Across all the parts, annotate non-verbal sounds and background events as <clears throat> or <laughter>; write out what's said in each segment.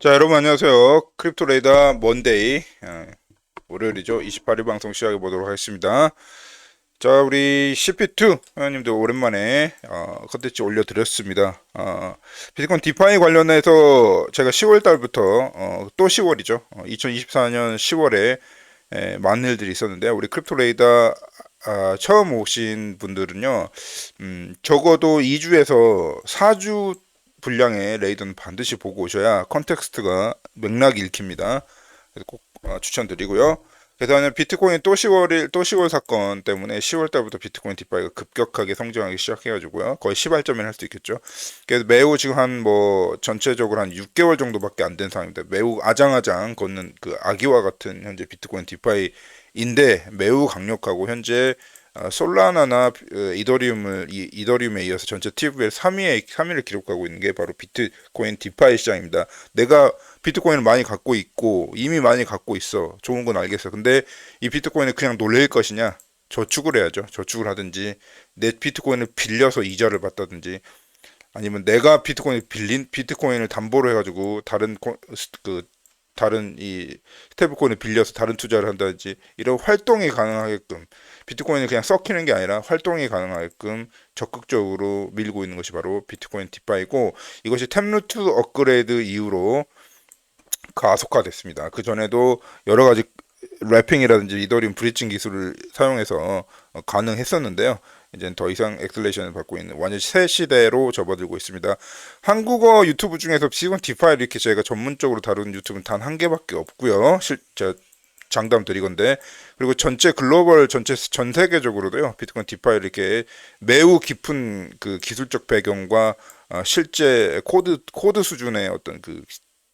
자, 여러분 안녕하세요. 크립토 레이더 먼데이 어, 월요일이죠. 28일 방송 시작해 보도록 하겠습니다. 자, 우리 CP2 회원님들 오랜만에 어, 컨텐츠 올려드렸습니다. 어, 비트코인 디파이 관련해서 제가 10월 달부터 어, 또 10월이죠. 어, 2024년 10월에 에, 많은 일들이 있었는데 우리 크립토 레이더 아, 처음 오신 분들은요, 음, 적어도 2주에서 4주 분량의 레이더는 반드시 보고 오셔야 컨텍스트가 맥락이 읽힙니다. 그래서 꼭 어, 추천드리고요. 그다음에 비트코인 또 10월일 또 10월 사건 때문에 10월 달부터 비트코인 디파이가 급격하게 성장하기 시작해가지고요. 거의 시발점을 할수 있겠죠. 그래서 매우 지금 한 뭐 전체적으로 한 6개월 정도밖에 안 된 상황입니다. 매우 아장아장 걷는 그 아기와 같은 현재 비트코인 디파이인데 매우 강력하고 현재 어, 솔라나나 어, 이더리움을 이, 이더리움에 이어서 전체 TVL 3위에 3위를 기록하고 있는 게 바로 비트코인 디파이 시장입니다. 내가 비트코인을 많이 갖고 있고 이미 많이 갖고 있어. 좋은 건 알겠어. 근데 이 비트코인을 그냥 놀릴 것이냐? 저축을 해야죠. 저축을 하든지 내 비트코인을 빌려서 이자를 받다든지 아니면 내가 비트코인을 빌린 비트코인을 담보로 해가지고 다른 코, 그 다른 이 스테이블코인을 빌려서 다른 투자를 한다든지 이런 활동이 가능하게끔 비트코인을 그냥 썩히는 게 아니라 활동이 가능하게끔 적극적으로 밀고 있는 것이 바로 비트코인 디파이고 이것이 템루트 업그레이드 이후로 가속화됐습니다. 그 전에도 여러 가지 래핑이라든지 이더리움 브리징 기술을 사용해서 어, 가능했었는데요. 이제 더 이상 엑셀레이션을 받고 있는 완전 새 시대로 접어들고 있습니다. 한국어 유튜브 중에서 비건 디파이를 이렇게 제가 전문적으로 다루는 유튜브는 단 한 개밖에 없고요. 실, 저, 장담 드리건데 그리고 전체 글로벌 전체 전 세계적으로도요 비트코인 디파이를 이렇게 매우 깊은 그 기술적 배경과 어, 실제 코드 코드 수준의 어떤 그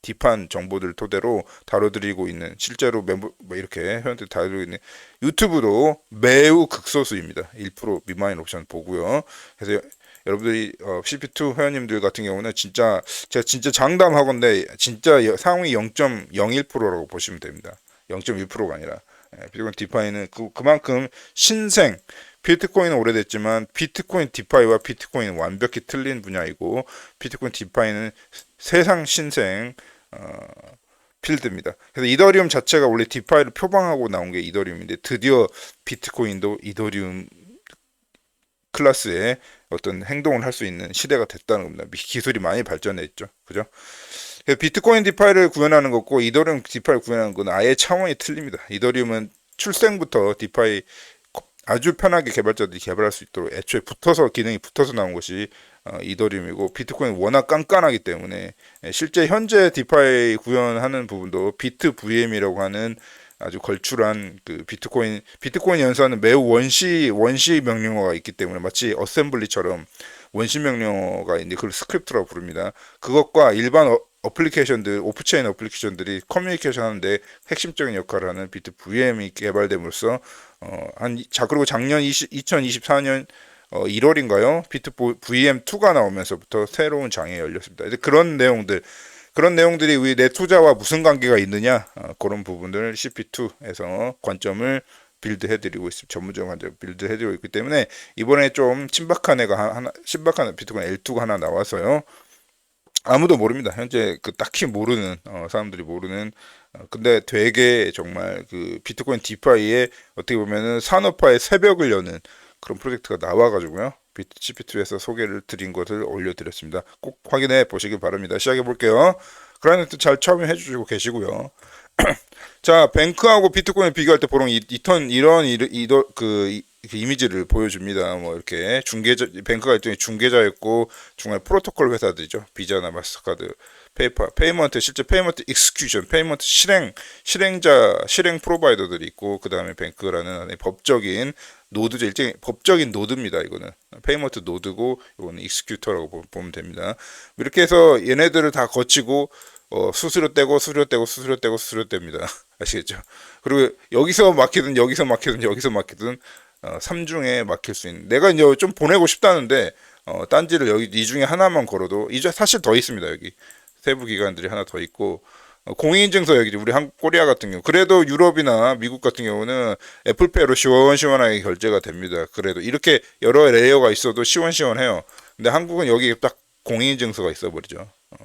딥한 정보들을 토대로 다뤄드리고 있는 실제로 멤버 뭐 이렇게 회원들 다루고 있는 유튜브도 매우 극소수입니다. 1% 미만인 옵션 보고요. 그래서 여러분들이 어, CP2 회원님들 같은 경우는 진짜 제가 진짜 장담하건데 진짜 여- 상위 0.01%라고 보시면 됩니다. 0.1%가 아니라 예, 비트코인 디파이는 그, 그만큼 신생 비트코인은 오래됐지만 비트코인 디파이와 비트코인은 완벽히 틀린 분야이고 비트코인 디파이는 세상 신생 어, 필드입니다. 그래서 이더리움 자체가 원래 디파이를 표방하고 나온 게 이더리움인데 드디어 비트코인도 이더리움 클래스의 어떤 행동을 할 수 있는 시대가 됐다는 겁니다. 미- 기술이 많이 발전했죠. 그죠? 비트코인 디파이를 구현하는 것고 이더리움 디파이를 구현하는 건 아예 차원이 틀립니다. 이더리움은 출생부터 디파이 아주 편하게 개발자들이 개발할 수 있도록 애초에 붙어서 기능이 붙어서 나온 것이 어, 이더리움이고 비트코인 워낙 깐깐하기 때문에 예, 실제 현재 디파이 구현하는 부분도 비트 VM이라고 하는 아주 걸출한 그 비트코인 비트코인 연산은 매우 원시 원시 명령어가 있기 때문에 마치 어셈블리처럼 원시 명령어가 있는데 그걸 스크립트라고 부릅니다. 그것과 일반 어, 어플리케이션들 오프체인 어플리케이션들이 커뮤니케이션 하는데 핵심적인 역할을 하는 비트 VM이 개발됨으로써 어, 한, 자, 그리고 작년 20, 2024년 어, 1월인가요? 비트 VM2가 나오면서부터 새로운 장이 열렸습니다. 이제 그런 내용들, 그런 내용들이 우리 내 투자와 무슨 관계가 있느냐, 어, 그런 부분들을 CP2에서 관점을 빌드해드리고 있습니다. 전문적 관점 빌드해드리고 있기 때문에 이번에 좀 신박한 애가 하- 하나, 신박한 비트코인 L2가 하나 나와서요. 아무도 모릅니다. 현재 그 딱히 모르는 어, 사람들이 모르는 어, 근데 되게 정말 그 비트코인 디파이에 어떻게 보면은 산업화의 새벽을 여는 그런 프로젝트가 나와가지고요. 비트 CP2에서 소개를 드린 것을 올려드렸습니다. 꼭 확인해 보시길 바랍니다. 시작해 볼게요. 그라이너트 잘 참여해 주시고 계시고요. <clears throat> 자, 뱅크하고 비트코인 비교할 때 보통 이, 이턴 이런 이, 이더 그, 이, 그 이미지를 보여줍니다. 뭐 이렇게 중개자 뱅크가 일종의 중개자였고 중간 프로토콜 회사들이죠. 비자나 마스터카드, 페이퍼, 페이먼트 실제 페이먼트 익스큐션, 페이먼트 실행 실행자 실행 프로바이더들이 있고 그 다음에 뱅크라는 법적인 노드죠. 일종의 법적인 노드입니다. 이거는 페이먼트 노드고 이거는 익스큐터라고 보- 보면 됩니다. 이렇게 해서 얘네들을 다 거치고 어, 수수료 떼고 수수료 떼고 수수료 떼고 수수료 떼입니다. <laughs> 아시겠죠? 그리고 여기서 막히든 여기서 막히든 여기서 막히든 어, 3중에 막힐 수 있는 내가 이제 좀 보내고 싶다는데 어, 딴지를 여기 이 중에 하나만 걸어도 이제 사실 더 있습니다. 여기 세부 기관들이 하나 더 있고 어, 공인인증서 여기 우리 한국 코리아 같은 경우 그래도 유럽이나 미국 같은 경우는 애플페이로 시원시원하게 결제가 됩니다. 그래도 이렇게 여러 레이어가 있어도 시원시원해요. 근데 한국은 여기 딱 공인인증서가 있어 버리죠. 어,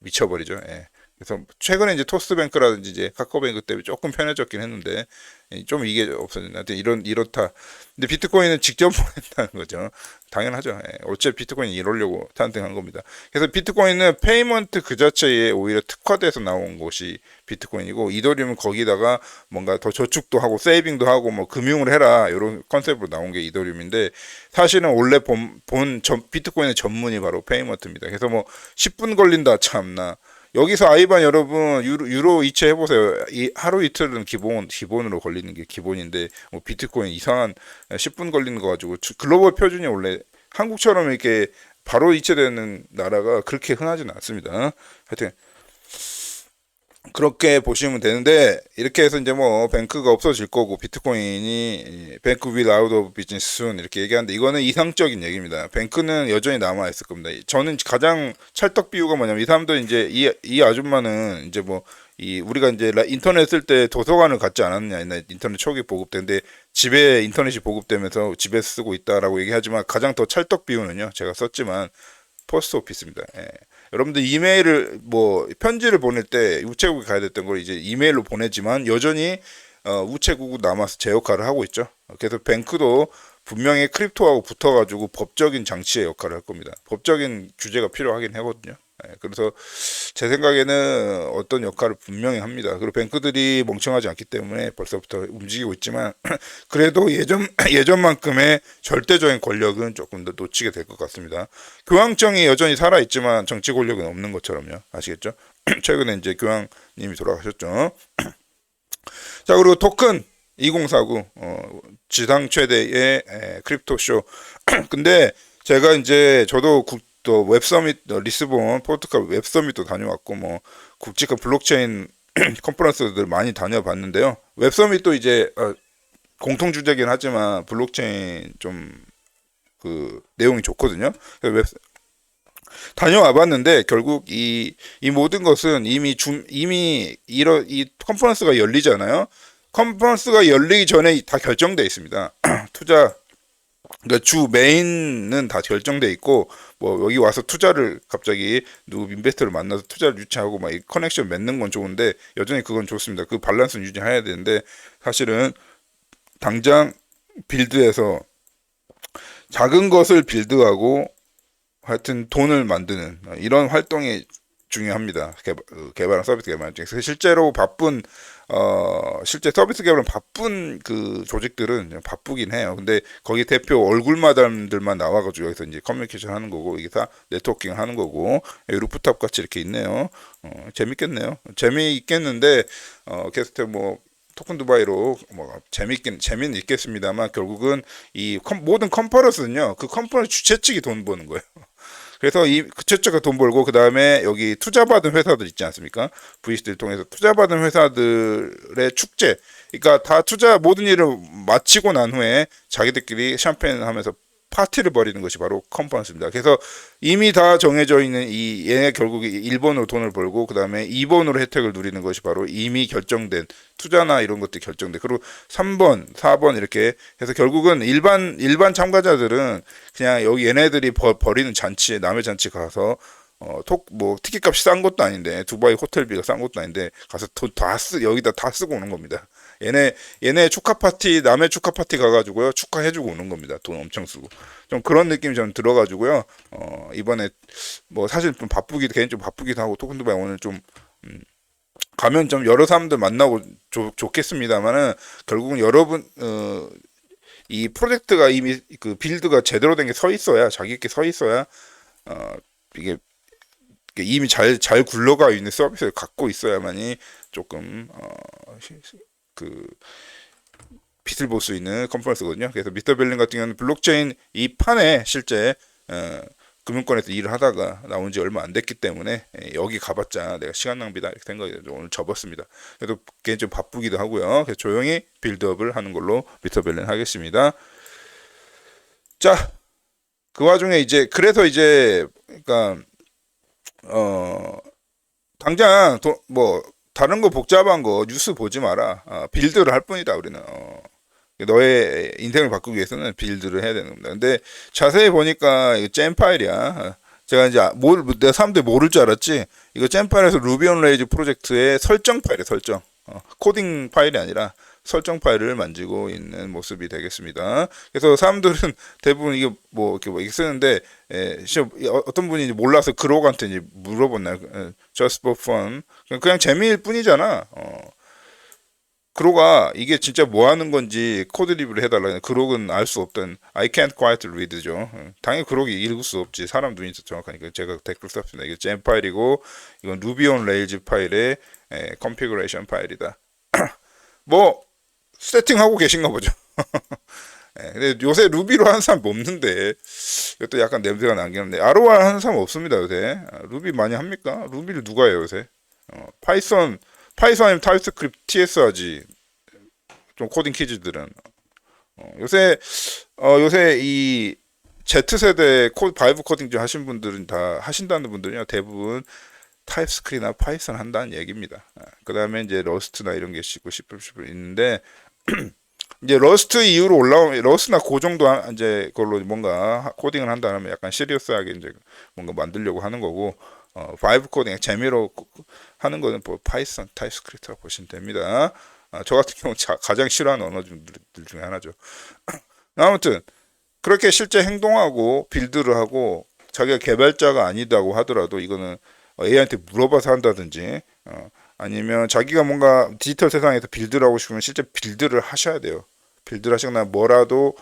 미쳐버리죠. 예. 그래서 최근에 이제 토스뱅크라든지 이제 카카오뱅크 때문에 조금 편해졌긴 했는데 예, 좀 이게. 하여튼 이런 이렇다. 근데 비트코인은 직접 <laughs> 보낸다는 거죠. 당연하죠. 예, 어차피 비트코인이 이러려고 탄생한 겁니다. 그래서 비트코인은 페이먼트 그 자체에 오히려 특화돼서 나온 것이 비트코인이고 이더리움은 거기다가 뭔가 더 저축도 하고 세이빙도 하고 뭐 금융을 해라 이런 컨셉으로 나온 게 이더리움인데 사실은 원래 본, 본 전- 비트코인의 전문이 바로 페이먼트입니다. 그래서 뭐 10분 걸린다 참나. 여기서 아이반 여러분 유로, 유로 이체 해보세요. 이 하루 이틀은 기본 기본으로 걸리는 게 기본인데 뭐 비트코인 이상한 10분 걸리는 거 가지고 주- 글로벌 표준이 원래 한국처럼 이렇게 바로 이체되는 나라가 그렇게 흔하지는 않습니다. 하여튼 그렇게 보시면 되는데 이렇게 해서 이제 뭐 뱅크가 없어질 거고 비트코인이 뱅크 윌 아웃 오브 비즈니스 순 이렇게 얘기하는데 이거는 이상적인 얘기입니다. 뱅크는 여전히 남아 있을 겁니다. 저는 가장 찰떡 비유가 뭐냐면 이 사람들 이제 이, 이 아줌마는 이제 뭐 이 우리가 이제 라- 인터넷 쓸 때 도서관을 갔지 않았느냐 옛날 인터넷 초기 보급되는데 집에 인터넷이 보급되면서 집에 쓰고 있다라고 얘기하지만 가장 더 찰떡 비유는요 제가 썼지만 포스트 오피스입니다. 예. 여러분들 이메일을 뭐 편지를 보낼 때 우체국에 가야 됐던 걸 이제 이메일로 보내지만 여전히 어, 우체국으로 남아서 제 역할을 하고 있죠. 그래서 뱅크도 분명히 크립토하고 붙어가지고 법적인 장치의 역할을 할 겁니다. 법적인 규제가 필요하긴 하거든요. 예, 그래서 제 생각에는 어떤 역할을 분명히 합니다. 그리고 뱅크들이 멍청하지 않기 때문에 벌써부터 움직이고 있지만 <clears throat> 그래도 예전 <clears throat> 예전만큼의 절대적인 권력은 조금 더 놓치게 될 것 같습니다. 교황청이 여전히 살아 있지만 정치 권력은 없는 것처럼요. 아시겠죠? <clears throat> 최근에 이제 교황님이 돌아가셨죠. 자 그리고 토큰 2049 어, 지상 최대의 에, 크립토 쇼. 근데 제가 이제 저도 국, 또 웹서밋 어, 리스본 포르투갈 웹서밋도 다녀왔고 뭐 국제급 블록체인 <clears throat> 컨퍼런스들 많이 다녀봤는데요. 웹서밋도 이제 어, 공통 주제긴 하지만 블록체인 좀 그 내용이 좋거든요. 그래서 웹 다녀와 봤는데 결국 이, 이 모든 것은 이미 중 이미 이런 이 컨퍼런스가 열리잖아요. 컨퍼런스가 열리기 전에 다 결정돼 있습니다. <clears throat> 투자 그러니까 주 메인은 다 결정돼 있고 뭐 여기 와서 투자를 갑자기 누구 인베스터를 만나서 투자를 유치하고 막 이 커넥션 맺는 건 좋은데 여전히 그건 좋습니다. 그 밸런스는 유지해야 되는데 사실은 당장 빌드에서 작은 것을 빌드하고 하여튼 돈을 만드는 이런 활동이 중요합니다. 개발, 어, 개발한 서비스 개발 중에서 실제로 바쁜 어 실제 서비스 개발은 바쁜 그 조직들은 바쁘긴 해요. 근데 거기 대표 얼굴마담들만 나와가지고 여기서 이제 커뮤니케이션 하는 거고 이게 다 네트워킹 하는 거고 예, 루프탑 같이 이렇게 있네요. 어, 재밌겠네요. 재미있겠는데 어 게스트 뭐 토큰 두바이로 뭐 재밌긴 재미는 있겠습니다만 결국은 이 컴- 모든 컨퍼런스는요 그 컨퍼런스 주최 측이 돈 버는 거예요. 그래서 이 주최측가 돈 벌고 그 다음에 여기 투자받은 회사들 있지 않습니까? VC를 통해서 투자받은 회사들의 축제. 그러니까 다 투자 모든 일을 마치고 난 후에 자기들끼리 샴페인 하면서 파티를 벌이는 것이 바로 컨퍼런스입니다. 그래서 이미 다 정해져 있는 이 얘네 결국 1번으로 돈을 벌고 그 다음에 2번으로 혜택을 누리는 것이 바로 이미 결정된 투자나 이런 것들이 결정돼. 그리고 3번, 4번 이렇게 해서 결국은 일반 일반 참가자들은 그냥 여기 얘네들이 버, 버리는 잔치에 남의 잔치 가서 어, 톡, 뭐, 티켓 값이 싼 것도 아닌데, 두바이 호텔비가 싼 것도 아닌데, 가서 돈 다 쓰, 여기다 다 쓰고 오는 겁니다. 얘네, 얘네 축하 파티, 남의 축하 파티 가가지고요, 축하해주고 오는 겁니다. 돈 엄청 쓰고. 좀 그런 느낌이 좀 들어가지고요, 어, 이번에, 뭐, 사실 좀 바쁘기도, 개인적으로 바쁘기도 하고, 토큰 두바이 오늘 좀, 음, 가면 좀 여러 사람들 만나고 좋, 좋겠습니다만은, 결국은 여러분, 어, 이 프로젝트가 이미 그 빌드가 제대로 된 게 서 있어야, 자기께 서 있어야, 어, 이게 이미 잘, 잘 굴러가 있는 서비스를 갖고 있어야만이 조금, 어, 그, 빛을 볼 수 있는 컨퍼런스거든요. 그래서 미스터 벨린 같은 경우는 블록체인 이 판에 실제, 어, 금융권에서 일을 하다가 나온 지 얼마 안 됐기 때문에 예, 여기 가봤자 내가 시간 낭비다 이렇게 된 거예요. 오늘 접었습니다. 그래도 개인적으로 바쁘기도 하고요. 그래서 조용히 빌드업을 하는 걸로 미스터 벨린 하겠습니다. 자, 그 와중에 이제 그래서 이제 그러니까 어 당장 도, 뭐 다른 거 복잡한 거 뉴스 보지 마라. 어, 빌드를 할 뿐이다 우리는. 어, 너의 인생을 바꾸기 위해서는 빌드를 해야 되는 겁니다. 근데 자세히 보니까 이거 잼 파일이야. 어, 제가 이제 아- 뭘 내가 사람들이 모를 줄 알았지 이거 잼 파일에서 루비 온 레이즈 프로젝트의 설정 파일이 설정 어, 코딩 파일이 아니라 설정 파일을 만지고 있는 모습이 되겠습니다. 그래서 사람들은 <laughs> 대부분 이게 뭐 이렇게 뭐 이렇게 쓰는데 에, 시험 어- 어떤 분이 몰라서 그로한테 이제 물어봤나요? 에, Just for fun 그냥, 재미일 뿐이잖아. 어. 그로가 이게 진짜 뭐 하는 건지 코드 리뷰를 해달라. 그록은 알 수 없던 I can't quite read죠. 어, 당연히 그록이 읽을 수 없지. 사람 눈이 더 정확하니까 제가 댓글 썼습니다. 이게 잼 파일이고 이건 루비 온 레일즈 파일의 에, 컨피그레이션 파일이다. <clears throat> 뭐 세팅하고 계신가 보죠. <laughs> 예, 근데 요새 루비로 하는 사람 없는데 이것도 약간 냄새가 나긴 한데 아로아 하는 사람 없습니다 요새 아, 루비 많이 합니까? 루비를 누가 해요 요새? 어, 파이썬 파이썬 아니면 타입스크립트 TS 하지 좀 코딩 키즈들은 어, 요새 어, 요새 이 Z세대 코 바이브 코딩 좀 하신 분들은 다 하신다는 분들은요 대부분 타입스크립트나 파이썬 한다는 얘기입니다. 그 다음에 이제 러스트나 이런 게 있고 C++ 있는데 <clears throat> 이제 러스트 이후로 올라오면 러스트나 그 정도 한- 이제 그걸로 뭔가 하- 코딩을 한다면 약간 시리어스하게 이제 뭔가 만들려고 하는 거고 어, 바이브 코딩 재미로 코- 하는 거는 뭐 파이썬, 타입스크립트라고 보시면 됩니다. 아, 저 같은 경우 자- 가장 싫어하는 언어들 중에 하나죠. <clears throat> 아무튼 그렇게 실제 행동하고 빌드를 하고 자기가 개발자가 아니다고 하더라도 이거는 AI한테 물어봐서 한다든지 어, 아니면 자기가 뭔가 디지털 세상에서 빌드를 하고 싶으면 실제 빌드를 하셔야 돼요. 빌드를 하시거나 뭐라도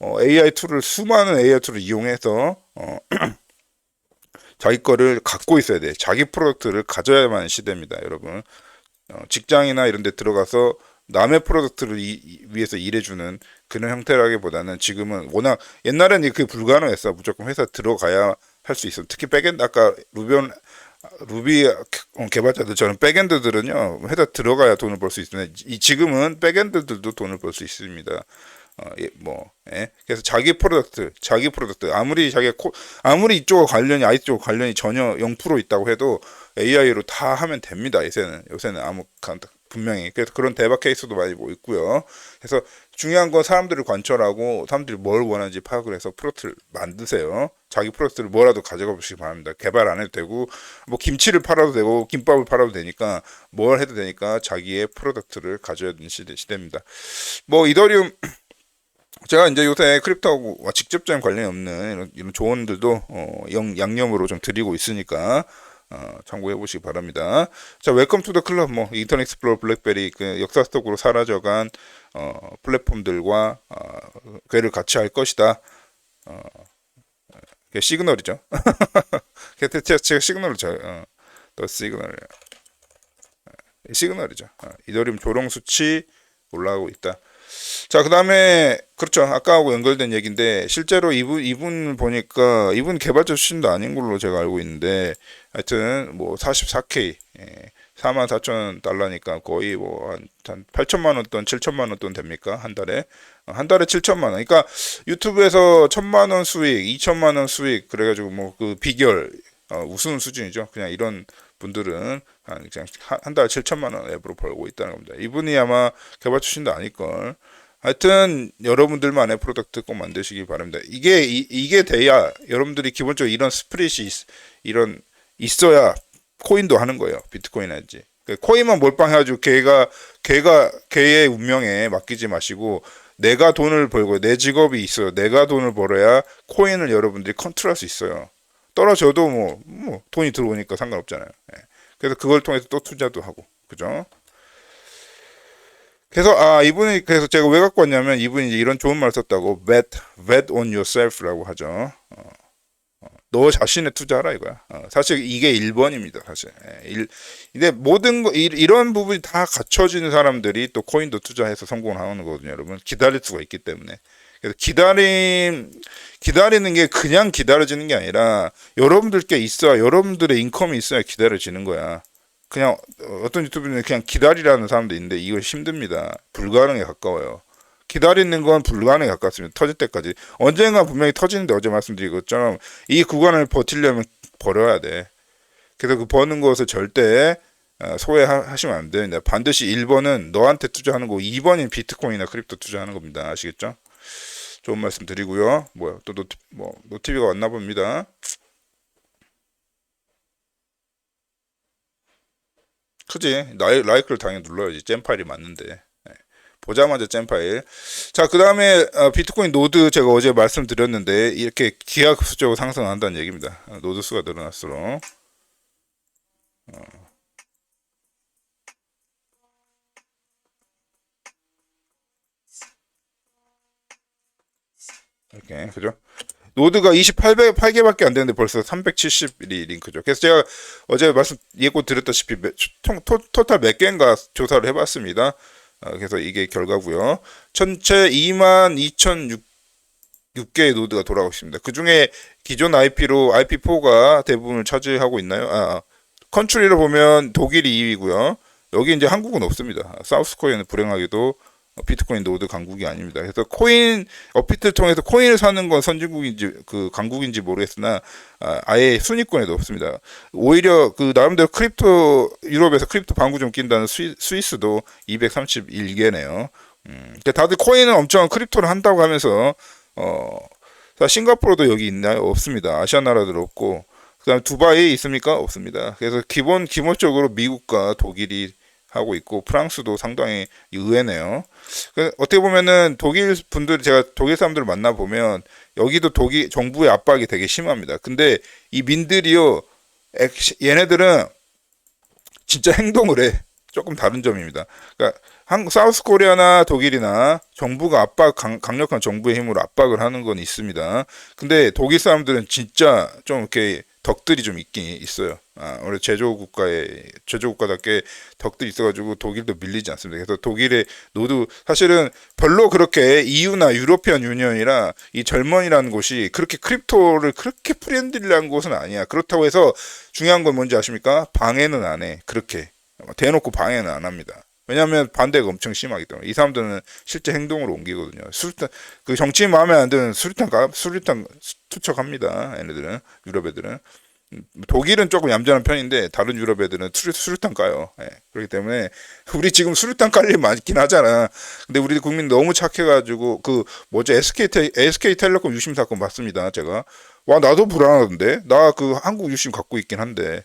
어, AI 툴을 수많은 AI 툴을 이용해서 어, <clears throat> 자기 거를 갖고 있어야 돼. 자기 프로덕트를 가져야만 시대입니다, 여러분. 어, 직장이나 이런 데 들어가서 남의 프로덕트를 이- 이- 위해서 일해주는 그런 형태라기보다는 지금은 워낙 옛날에는 그게 불가능했어. 무조건 회사 들어가야 할 수 있어. 특히 백엔드 아까 루비온 루비 어, 개발자들처럼 백엔드들은요 회사 들어가야 돈을 벌 수 있는데 이 지금은 백엔드들도 돈을 벌 수 있습니다. 어, 예, 뭐, 예. 그래서 자기 프로덕트, 자기 프로덕트, 아무리 자기가 코, 아무리 이쪽과 관련이, IT 쪽 관련이 전혀 0% 있다고 해도 AI로 다 하면 됩니다. 요새는, 요새는 아무, 간- 분명히. 그래서 그런 대박 케이스도 많이 뭐 있고요. 그래서 중요한 건 사람들을 관철하고 사람들이 뭘 원하는지 파악을 해서 프로덕트를 만드세요. 자기 프로덕트를 뭐라도 가져가 보시기 바랍니다. 개발 안 해도 되고, 뭐 김치를 팔아도 되고, 김밥을 팔아도 되니까, 뭘 해도 되니까 자기의 프로덕트를 가져야 되는 시대, 시대입니다. 뭐, 이더리움, <clears throat> 제가 이제 요새 크립토하고 직접적인 관련이 없는 이런, 이런 조언들도 어, 영, 양념으로 좀 드리고 있으니까 어, 참고해 보시기 바랍니다. 자, 웰컴 투 더 클럽 뭐 인터넷 익스플로러 블랙베리 그 역사 속으로 사라져간 어, 플랫폼들과 어, 그를 같이 할 것이다. 어, 그게 시그널이죠. <laughs> 제가, 시그널을 잘, 어, 더 시그널, 시그널이죠. 어, 이더리움 조롱 수치 올라가고 있다. 자, 그 다음에, 그렇죠. 아까하고 연결된 얘기인데, 실제로 이분, 이분 보니까, 이분 개발자 출신도 아닌 걸로 제가 알고 있는데, 하여튼, 뭐, 44K, 예, 4만 4천 달러니까 거의 뭐, 한, 한 8천만 원 돈, 7천만 원 돈 됩니까? 한 달에? 어, 한 달에 7천만 원. 그러니까, 유튜브에서 천만 원 수익, 2천만 원 수익, 그래가지고 뭐, 그 비결, 어, 우스운 수준이죠. 그냥 이런 분들은 한, 그냥 한, 한 달에 7천만 원 앱으로 벌고 있다는 겁니다. 이분이 아마 개발 출신도 아닐 걸. 하여튼 여러분들만의 프로덕트 꼭 만드시기 바랍니다. 이게 이, 이게 돼야 여러분들이 기본적으로 이런 스프릿이 있, 이런 있어야 코인도 하는 거예요. 비트코인 하지. 그 코인만 몰빵해가지고 걔가 걔가 걔의 운명에 맡기지 마시고 내가 돈을 벌고 내 직업이 있어요. 내가 돈을 벌어야 코인을 여러분들이 컨트롤할 수 있어요. 떨어져도 뭐, 뭐 돈이 들어오니까 상관없잖아요. 예. 그래서 그걸 통해서 또 투자도 하고 그죠? 그래서 아 이분이 그래서 제가 왜 갖고 왔냐면 이분이 이제 이런 좋은 말 썼다고 bet bet on yourself라고 하죠. 어, 어, 너 자신에 투자하라 이거야. 어, 사실 이게 1번입니다. 사실. 예, 일, 근데 모든 거 이, 이런 부분이 다 갖춰지는 사람들이 또 코인도 투자해서 성공을 하는 거거든요, 여러분. 기다릴 수가 있기 때문에. 그래서 기다림 기다리는 게 그냥 기다려지는 게 아니라 여러분들께 있어야 여러분들의 인컴이 있어야 기다려지는 거야. 그냥 어떤 유튜브는 그냥 기다리라는 사람도 있는데 이거 힘듭니다. 불가능에 가까워요. 기다리는 건 불가능에 가깝습니다. 터질 때까지. 언젠가 분명히 터지는데 어제 말씀드린 것처럼 이 구간을 버티려면 벌어야 돼. 그래서 그 버는 것을 절대 어, 소외하시면 안 됩니다. 반드시 1번은 너한테 투자하는 거고 2번인 비트코인이나 크립토 투자하는 겁니다. 아시겠죠? 좋은 말씀 드리고요. 뭐야 또 노티 뭐 노티비가 왔나 봅니다. 크지 라이, 라이크를 당연히 눌러야지 잼파일이 맞는데 네. 보자마자 잼파일 자그 다음에 어, 비트코인 노드 제가 어제 말씀드렸는데 이렇게 기하급수적으로 상승한다는 얘기입니다 어, 노드 수가 늘어날수록 어. 이렇게 그죠 노드가 28개밖에 안 되는데 벌써 370이 링크죠. 그래서 제가 어제 말씀 예고 드렸다시피 몇- 총 토, 토탈 몇 개인가 조사를 해봤습니다. 어, 그래서 이게 결과고요. 전체 22,006개의 노드가 돌아가고 있습니다. 그 중에 기존 IP로 IP4가 대부분을 차지하고 있나요? 아, 아, 컨트리로 보면 독일이 2위고요. 여기 이제 한국은 없습니다. 사우스 코리아는 불행하게도 비트코인 노드 강국이 아닙니다. 그래서 코인 어피트를 통해서 코인을 사는 건 선진국인지 그 강국인지 모르겠으나 아, 예 순위권에도 없습니다. 오히려 그 나름대로 크립토 유럽에서 크립토 방구 좀 낀다는 스위, 스위스도 231개네요. 음, 다들 코인은 엄청 크립토를 한다고 하면서 어 자, 싱가포르도 여기 있나요? 없습니다. 아시아 나라들 없고 그다음 두바이 있습니까? 없습니다. 그래서 기본 기본적으로 미국과 독일이 하고 있고 프랑스도 상당히 의외네요. 그 어떻게 보면은 독일 분들 제가 독일 사람들을 만나 보면 여기도 독일 정부의 압박이 되게 심합니다. 근데 이 민들이요, 액- 얘네들은 진짜 행동을 해. 조금 다른 점입니다. 그러니까 한 사우스 코리아나 독일이나 정부가 압박 강, 강력한 정부의 힘으로 압박을 하는 건 있습니다. 근데 독일 사람들은 진짜 좀 이렇게 덕들이 좀 있긴 있어요. 아, 원래 제조 국가에 제조 국가답게 덕들이 있어가지고 독일도 밀리지 않습니다. 그래서 독일의 노드 사실은 별로 그렇게 EU나 유로피안 유니언이라 이 젊은이라는 곳이 그렇게 크립토를 그렇게 프렌들리 한 곳은 아니야. 그렇다고 해서 중요한 건 뭔지 아십니까? 방해는 안 해. 그렇게 대놓고 방해는 안 합니다. 왜냐하면 반대가 엄청 심하기 때문에 이 사람들은 실제 행동으로 옮기거든요. 수류탄 그 정치인 마음에 안 드는 수류탄 가 수류탄 투척합니다. 얘네들은 유럽 애들은 음, 독일은 조금 얌전한 편인데 다른 유럽 애들은 수류, 수류탄 까요. 예, 그렇기 때문에 <laughs> 우리 지금 수류탄 깔일 많긴 하잖아. 근데 우리 국민 너무 착해가지고 그 뭐죠 SK 테, SK 텔레콤 유심 사건 봤습니다. 제가 와 나도 불안하던데 나 그 한국 유심 갖고 있긴 한데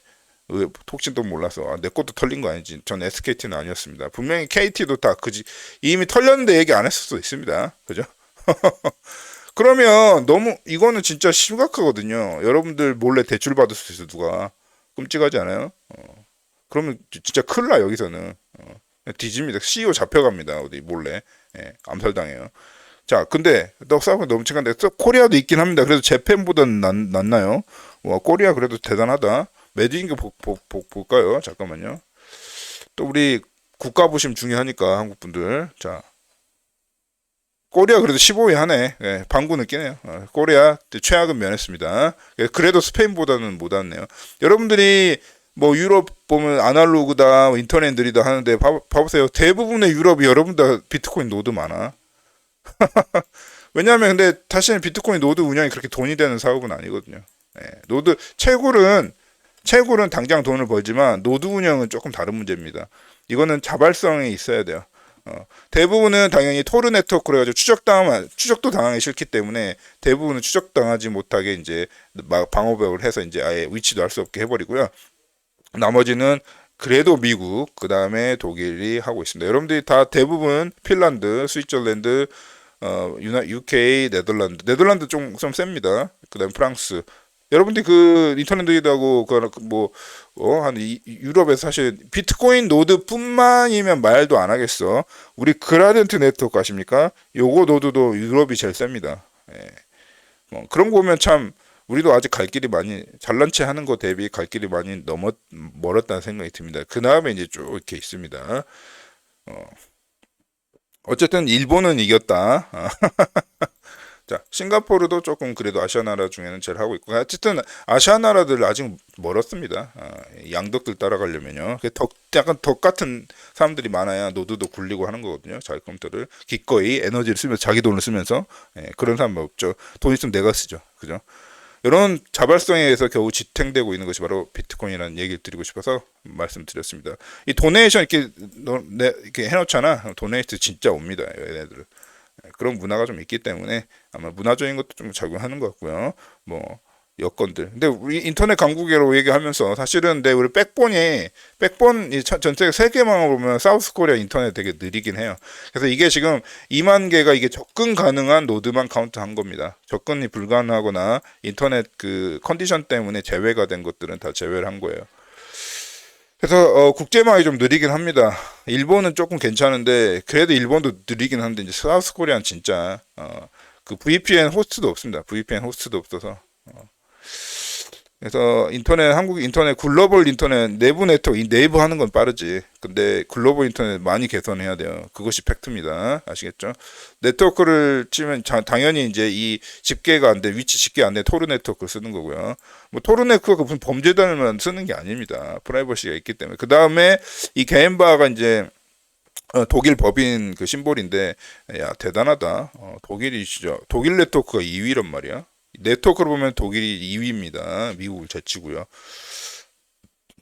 왜 혹시도 몰라서 아, 내 것도 털린 거 아니지? 전 SKT는 아니었습니다. 분명히 KT도 다 그지 이미 털렸는데 얘기 안 했을 수도 있습니다. 그죠? <laughs> 그러면 너무 이거는 진짜 심각하거든요. 여러분들 몰래 대출 받을 수 있어 누가 끔찍하지 않아요? 어. 그러면 지- 진짜 큰일 나 여기서는 어. 뒤집니다. CEO 잡혀갑니다. 어디 몰래 예, 암살당해요. 자, 근데 너무 칭한데 코리아도 있긴 합니다. 그래도 재팬보다는 낫, 낫나요? 와, 코리아 그래도 대단하다. 매드인 거 보, 볼까요? 잠깐만요. 또 우리 국가 부심 중요하니까 한국 분들. 자, 코리아 그래도 15위 하네. 예, 방구 느끼네요. 어, 코리아 최악은 면했습니다. 예, 그래도 스페인보다는 못 왔네요. 여러분들이 뭐 유럽 보면 아날로그다, 뭐 인터넷 느리다 하는데 봐, 봐보세요. 대부분의 유럽이 여러분 다 비트코인 노드 많아. <laughs> 왜냐하면 근데 사실은 비트코인 노드 운영이 그렇게 돈이 되는 사업은 아니거든요. 예, 노드 채굴은 채굴은 당장 돈을 벌지만 노드 운영은 조금 다른 문제입니다. 이거는 자발성이 있어야 돼요. 어, 대부분은 당연히 토르 네트워크 그래가지고 추적당하면 추적도 당하기 싫기 때문에 대부분은 추적당하지 못하게 이제 막 방어벽을 해서 이제 아예 위치도 알 수 없게 해버리고요. 나머지는 그래도 미국 그 다음에 독일이 하고 있습니다. 여러분들이 다 대부분 핀란드, 스위tzer랜드, 어, 유나, UK, 네덜란드, 네덜란드 좀, 좀 셉니다. 그 다음 프랑스. 여러분들이 그 인터넷도 하고 그뭐 어, 한 이- 유럽에서 사실 비트코인 노드뿐만이면 말도 안 하겠어. 우리 그라덴트 네트워크 아십니까? 요거 노드도 유럽이 제일 셉니다. 예. 뭐 그런 거 보면 참 우리도 아직 갈 길이 많이 잘난 체 하는 거 대비 갈 길이 많이 넘어 멀었다는 생각이 듭니다. 그 다음에 이제 쭉 이렇게 있습니다. 어. 어쨌든 일본은 이겼다. <laughs> 자, 싱가포르도 조금 그래도 아시아 나라 중에는 제일 하고 있고, 어쨌든 아시아 나라들 아직 멀었습니다. 아, 양덕들 따라가려면요. 그 덕, 약간 덕 같은 사람들이 많아야 노드도 굴리고 하는 거거든요. 자기 컴퓨터를 기꺼이 에너지를 쓰면서 자기 돈을 쓰면서 예, 그런 사람 없죠. 돈 있으면 내가 쓰죠. 그죠? 이런 자발성에 의해서 겨우 지탱되고 있는 것이 바로 비트코인이라는 얘기를 드리고 싶어서 말씀드렸습니다. 이 도네이션 이렇게 너, 내, 이렇게 해놓잖아. 도네이트 진짜 옵니다. 얘네들. 그런 문화가 좀 있기 때문에 아마 문화적인 것도 좀 작용하는 것 같고요. 뭐 여건들. 근데 우리 인터넷 강국이라고 얘기하면서 사실은 근데 우리 백본이 백본 이 전- 전 세계 세계망을 보면 사우스 코리아 인터넷 되게 느리긴 해요. 그래서 이게 지금 2만 개가 이게 접근 가능한 노드만 카운트한 겁니다. 접근이 불가능하거나 인터넷 그 컨디션 때문에 제외가 된 것들은 다 제외를 한 거예요. 그래서 어, 국제망이 좀 느리긴 합니다. 일본은 조금 괜찮은데 그래도 일본도 느리긴 한데 이제 사우스 코리아는 진짜 어, 그 VPN 호스트도 없습니다. VPN 호스트도 없어서 어. 그래서 인터넷 한국 인터넷 글로벌 인터넷 내부 네트워크 이 네이버 하는 건 빠르지. 근데 글로벌 인터넷 많이 개선해야 돼요. 그것이 팩트입니다. 아시겠죠? 네트워크를 치면 자- 당연히 이제 이 집계가 안 돼, 위치 집계 안 돼, 토르 네트워크를 쓰는 거고요. 뭐 토르 네트워크 무슨 범죄단을만 쓰는 게 아닙니다. 프라이버시가 있기 때문에. 그 다음에 이 개인바가 이제 어, 독일 법인 그 심볼인데 야 대단하다. 어, 독일이시죠. 독일 네트워크가 2위란 말이야. 네트워크로 보면 독일이 2위입니다. 미국을 제치고요.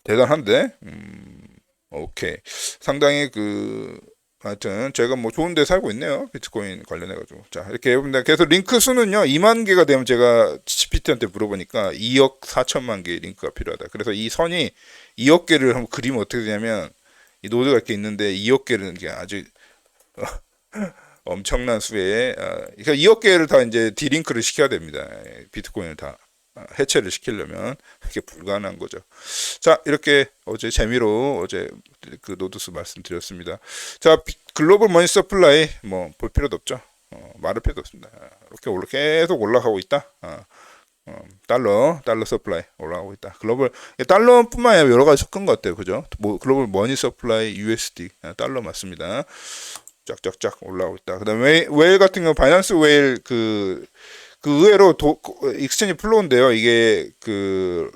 대단한데. 음, 오케이. 상당히 그 하여튼 제가 뭐 좋은 데 살고 있네요. 비트코인 관련해 가지고. 자, 이렇게 여러분들 계속 링크 수는요. 2만 개가 되면 제가 GPT한테 물어보니까 2억 4천만 개 링크가 필요하다. 그래서 이 선이 2억 개를 한번 그리면 어떻게 되냐면 이 노드가 이렇게 있는데 2억 개는 아주 <laughs> 엄청난 수의 어, 그러니까 2억 개를 다 이제 디링크를 시켜야 됩니다. 예, 비트코인을 다 어, 해체를 시키려면 이게 불가능한 거죠. 자 이렇게 어제 재미로 어제 그 노드스 말씀드렸습니다. 자 비- 글로벌 머니 서플라이 뭐 볼 필요도 없죠. 어, 말할 필요도 없습니다. 아, 이렇게 계속 올라가고 있다. 아, 어, 달러 달러 서플라이 올라가고 있다. 글로벌 달러뿐만 아니라 여러 가지 섞은 것 같아요. 그죠? 뭐 글로벌 머니 서플라이 USD 아, 달러 맞습니다. 쫙쫙쫙 올라오고 있다. 그다음에 웨일 같은 경우 바이낸스 웨일 그, 그 의외로 도, 익스체인지 플로우인데요. 이게 그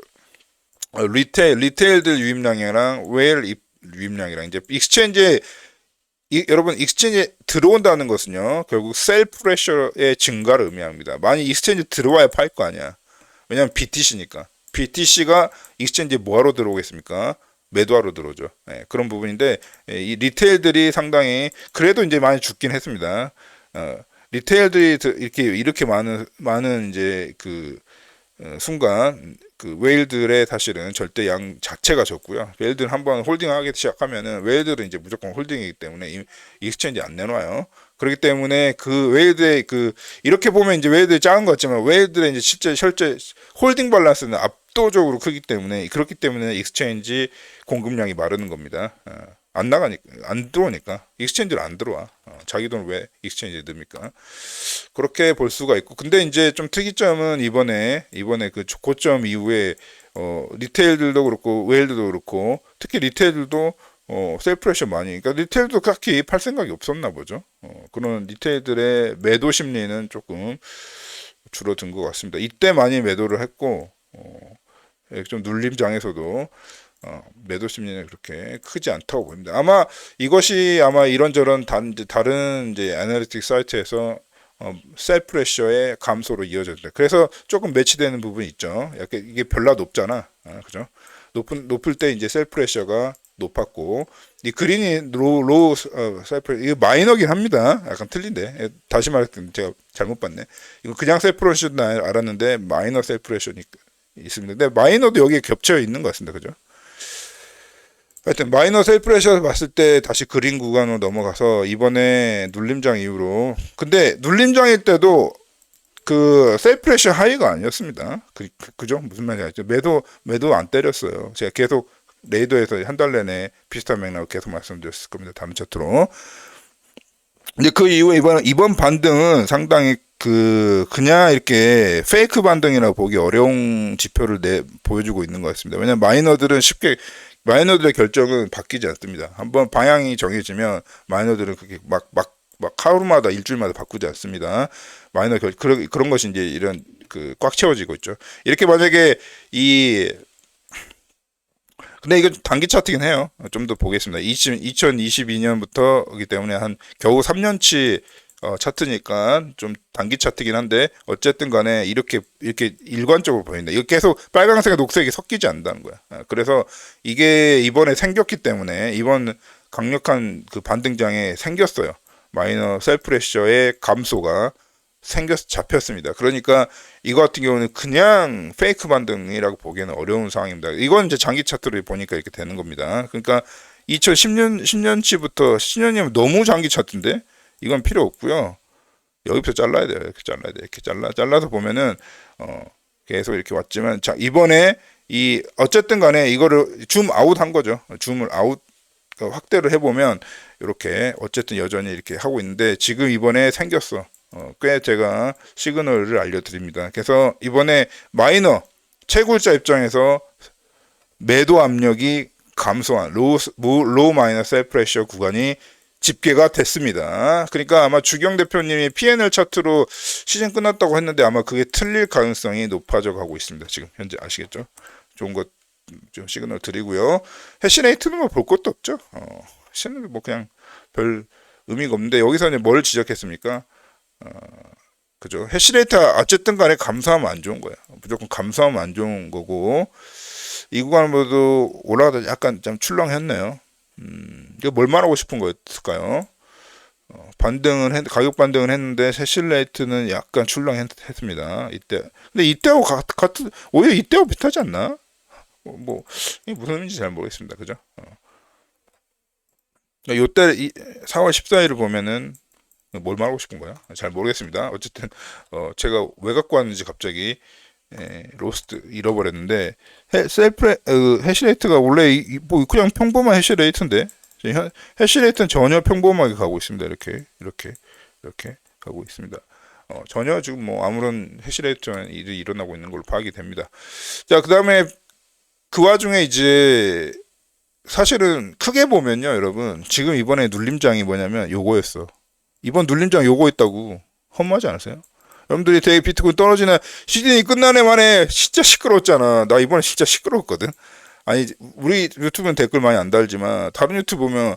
어, 리테일 리테일들 유입량이랑 웨일 입- 유입량이랑 이제 익스체인지에 이, 여러분 익스체인지에 들어온다는 것은요. 결국 셀 프레셔의 증가를 의미합니다. 만약 익스체인지 들어와야 팔 거 아니야. 왜냐면 BTC니까. BTC가 익스체인지에 뭐하러 들어오겠습니까? 매도하러 들어오죠. 예, 그런 부분인데 예, 이 리테일들이 상당히 그래도 이제 많이 죽긴 했습니다. 어, 리테일들이 드- 이렇게 이렇게 많은 많은 이제 그 어, 순간 그 웨일들의 사실은 절대 양 자체가 적고요. 웨일들 한번 홀딩하기 시작하면은 웨일들은 이제 무조건 홀딩이기 때문에 이 익스체인지 안 내놔요. 그렇기 때문에 그 웨일들의 그 이렇게 보면 이제 웨일들이 작은 것 같지만 웨일들의 이제 실제 실제 홀딩 밸런스는 압도적으로 크기 때문에 그렇기 때문에 익스체인지 공급량이 마르는 겁니다. 어, 안 나가니까 안 들어오니까 익스체인지를 안 들어와. 어, 자기 돈을 왜 익스체인지에 넣습니까? 그렇게 볼 수가 있고 근데 이제 좀 특이점은 이번에 이번에 그 고점 이후에 어 리테일들도 그렇고 웨일들도 그렇고 특히 리테일들도 어 셀프레셔 많이 그러니까 리테일도 딱히 팔 생각이 없었나 보죠 어 그런 리테일들의 매도 심리는 조금 줄어든 것 같습니다 이때 많이 매도를 했고 어 좀 눌림장에서도 어, 매도 심리는 그렇게 크지 않다고 보입니다. 아마 이것이 아마 이런저런 단, 다른 이제 애널리틱 사이트에서 어, 셀 프레셔의 감소로 이어졌다. 그래서 조금 매치되는 부분이 있죠. 약간 이게 별로 높잖아. 아, 그죠? 높은 높을 때 이제 셀 프레셔가 높았고 이 그린이 로우 어, 셀 프레 이거 마이너긴 합니다. 약간 틀린데 예, 다시 말했더니 제가 잘못 봤네. 이거 그냥 셀 프레셔는 알았는데 마이너 셀 프레셔니 있습니다. 근데 마이너도 여기에 겹쳐 있는 것 같습니다. 그죠? 하여튼 마이너 셀프레셔 봤을 때 다시 그린 구간으로 넘어가서 이번에 눌림장 이후로 근데 눌림장일 때도 그 셀프레셔 하이가 아니었습니다. 그, 그, 죠 무슨 말인지 알죠? 매도 매도 안 때렸어요. 제가 계속 레이더에서 한 달 내내 비슷한 맥락을 계속 말씀드렸을 겁니다. 다음 차트로. 근데 그 이후에 이번 이번 반등은 상당히 그 그냥 이렇게 페이크 반등이라고 보기 어려운 지표를 내 보여주고 있는 것 같습니다. 왜냐면 마이너들은 쉽게 마이너들의 결정은 바뀌지 않습니다. 한번 방향이 정해지면 마이너들은 그게 막 막 막 하루마다 일주일마다 바꾸지 않습니다. 마이너 결 그런 그런 것이 이제 이런 그 꽉 채워지고 있죠. 이렇게 만약에 이 근데 이거 단기 차트긴 해요. 좀 더 보겠습니다. 20, 2022년부터이기 때문에 한 겨우 3년치 어, 차트니까 좀 단기 차트긴 한데 어쨌든 간에 이렇게 이렇게 일관적으로 보인다. 이거 계속 빨강색과 녹색이 섞이지 않는다는 거야. 아, 그래서 이게 이번에 생겼기 때문에 이번 강력한 그 반등장에 생겼어요. 마이너 셀프레셔의 감소가 생겨서 잡혔습니다. 그러니까 이거 같은 경우는 그냥 페이크 반등이라고 보기에는 어려운 상황입니다. 이건 이제 장기 차트를 보니까 이렇게 되는 겁니다. 그러니까 2010년 10년치부터 10년이면 너무 장기 차트인데 이건 필요 없고요. 여기부터 잘라야 돼요. 이렇게 잘라야 돼. 이렇게 잘라 잘라서 보면은 어 계속 이렇게 왔지만 자 이번에 이 어쨌든 간에 이거를 줌 아웃 한 거죠. 줌을 아웃 그러니까 확대를 해보면 이렇게 어쨌든 여전히 이렇게 하고 있는데 지금 이번에 생겼어. 어, 꽤 제가 시그널을 알려드립니다. 그래서 이번에 마이너 채굴자 입장에서 매도 압력이 감소한 로우, 무- 로우 마이너 셀 프레셔 구간이 집계가 됐습니다. 그러니까 아마 주경 대표님이 P&L 차트로 시즌 끝났다고 했는데 아마 그게 틀릴 가능성이 높아져 가고 있습니다. 지금 현재 아시겠죠? 좋은 것 좀 시그널 드리고요. 해시레이트는 뭐 볼 것도 없죠. 어, 해시는 뭐 그냥 별 의미가 없는데 여기서 이제 뭘 지적했습니까? 어, 그죠? 해시레이트 어쨌든 간에 감소하면 안 좋은 거야. 무조건 감소하면 안 좋은 거고 이 구간보다도 올라가다 약간 좀 출렁했네요. 음, 이거 뭘 말하고 싶은 거였을까요? 어, 반등은 했, 가격 반등은 했는데 세실레이트는 약간 출렁했습니다. 이때. 근데 이때하고 가- 같은 오히려 이때하고 비슷하지 않나? 뭐, 뭐 이게 무슨 의미인지 잘 모르겠습니다. 그죠? 어. 요때 이 4월 14일을 보면은 뭘 말하고 싶은 거야? 잘 모르겠습니다. 어쨌든 어, 제가 왜 갖고 왔는지 갑자기 에, 로스트 잃어버렸는데 어, 해시레이트가 원래 이, 이- 뭐 그냥 평범한 해시레이트인데 해시레이트는 전혀 평범하게 가고 있습니다. 이렇게 이렇게 이렇게 가고 있습니다. 어, 전혀 지금 뭐 아무런 해시레이트한 일이 일어나고 있는 걸로 파악이 됩니다. 자, 그 다음에 그 와중에 이제 사실은 크게 보면요, 여러분. 지금 이번에 눌림장이 뭐냐면 요거였어. 이번 눌림장 요거였다고. 허무하지 않으세요? 여러분들이 되게 비트코인 떨어지는 시즌이 끝나네 만에 진짜 시끄러웠잖아. 나 이번에 진짜 시끄러웠거든. 아니 우리 유튜브는 댓글 많이 안 달지만 다른 유튜브 보면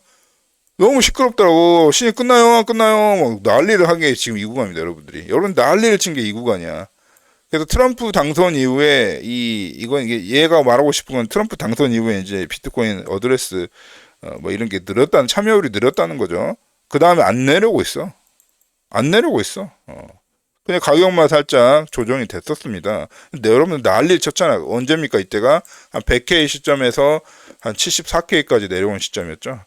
너무 시끄럽더라고. 시즌 끝나요, 안 끝나요. 막 난리를 한 게 지금 이 구간입니다, 여러분들이. 여러분 난리를 친 게 이 구간이야. 그래서 트럼프 당선 이후에 이 이건 이게 얘가 말하고 싶은 건 트럼프 당선 이후에 이제 비트코인 어드레스 어, 뭐 이런 게 늘었다는 참여율이 늘었다는 거죠. 그 다음에 안 내려오고 있어. 안 내려오고 있어. 어. 그냥 가격만 살짝 조정이 됐었습니다. 근데 여러분 난리를 쳤잖아요. 언제입니까? 이때가 한 100K 시점에서 한 74K까지 내려온 시점이었죠. 요,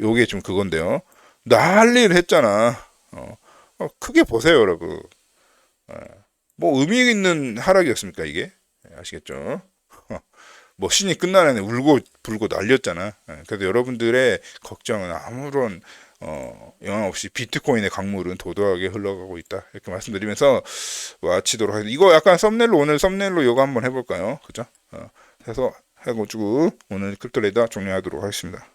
요게 좀 그건데요. 난리를 했잖아. 어. 어, 크게 보세요, 여러분. 어. 뭐 의미 있는 하락이었습니까, 이게? 예, 아시겠죠? 뭐 신이 끝나는 울고 불고 난리였잖아. 예, 그래서 여러분들의 걱정은 아무런 어, 영향 없이 비트코인의 강물은 도도하게 흘러가고 있다. 이렇게 말씀드리면서 마치도록 하겠습니다. 이거 약간 썸네일로 오늘 썸네일로 이거 한번 해볼까요? 그죠? 어, 해서 해가지고 오늘 크립토레이더 종료하도록 하겠습니다.